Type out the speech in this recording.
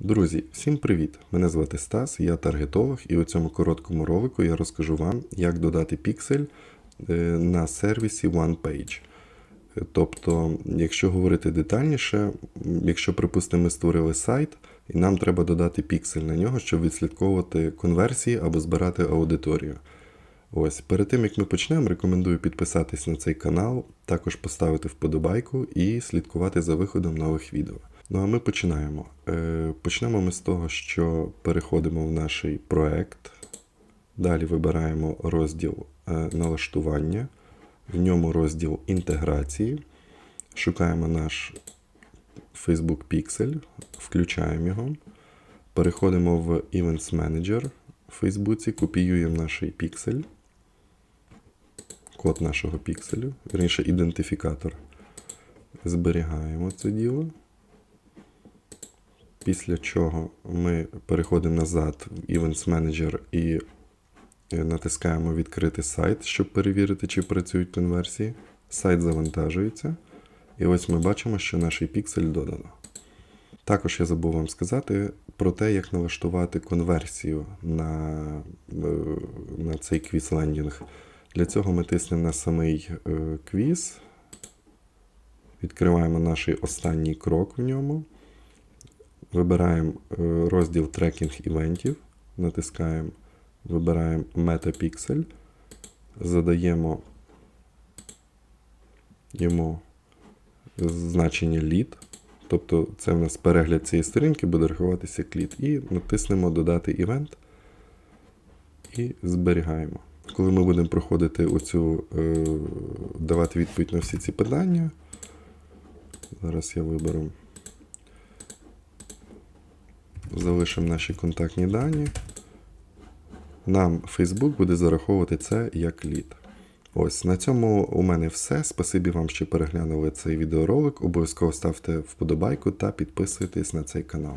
Друзі, всім привіт! Мене звати Стас, я таргетолог, і у цьому короткому ролику я розкажу вам, як додати піксель е, на сервісі OnePage. Тобто, якщо говорити детальніше, якщо, припустимо, ми створили сайт, і нам треба додати піксель на нього, щоб відслідковувати конверсії або збирати аудиторію. Ось, перед тим як ми почнемо, рекомендую підписатись на цей канал, також поставити вподобайку і слідкувати за виходом нових відео. Ну а ми починаємо. Е, Почнемо ми з того, що переходимо в наш проект. Далі вибираємо розділ е, налаштування, в ньому розділ інтеграції. Шукаємо наш Facebook Pixel, включаємо його. Переходимо в Events Manager в Фейсбуці, копіюємо наш піксель, код нашого пікселю, вірніше ідентифікатор. Зберігаємо це діло. Після чого ми переходимо назад в Events Manager і е, натискаємо відкрити сайт, щоб перевірити, чи працюють конверсії. Сайт завантажується. І ось ми бачимо, що наш піксель додано. Також я забув вам сказати про те, як налаштувати конверсію на, е, на цей квіз-лендінг. Для цього ми тиснемо на самий е, квіз, відкриваємо наш останній крок в ньому, вибираємо е, розділ трекінг івентів, натискаємо, вибираємо MetaPixel, задаємо йому значення lead. Тобто це в нас перегляд цієї сторінки буде рахуватися як лід. І натиснемо Додати івент і зберігаємо. Коли ми будемо проходити оцю, е, давати відповідь на всі ці питання, зараз я виберу, залишимо наші контактні дані. Нам Facebook буде зараховувати це як лід. Ось на цьому у мене все. Спасибі вам, що переглянули цей відеоролик. Обов'язково ставте вподобайку та підписуйтесь на цей канал.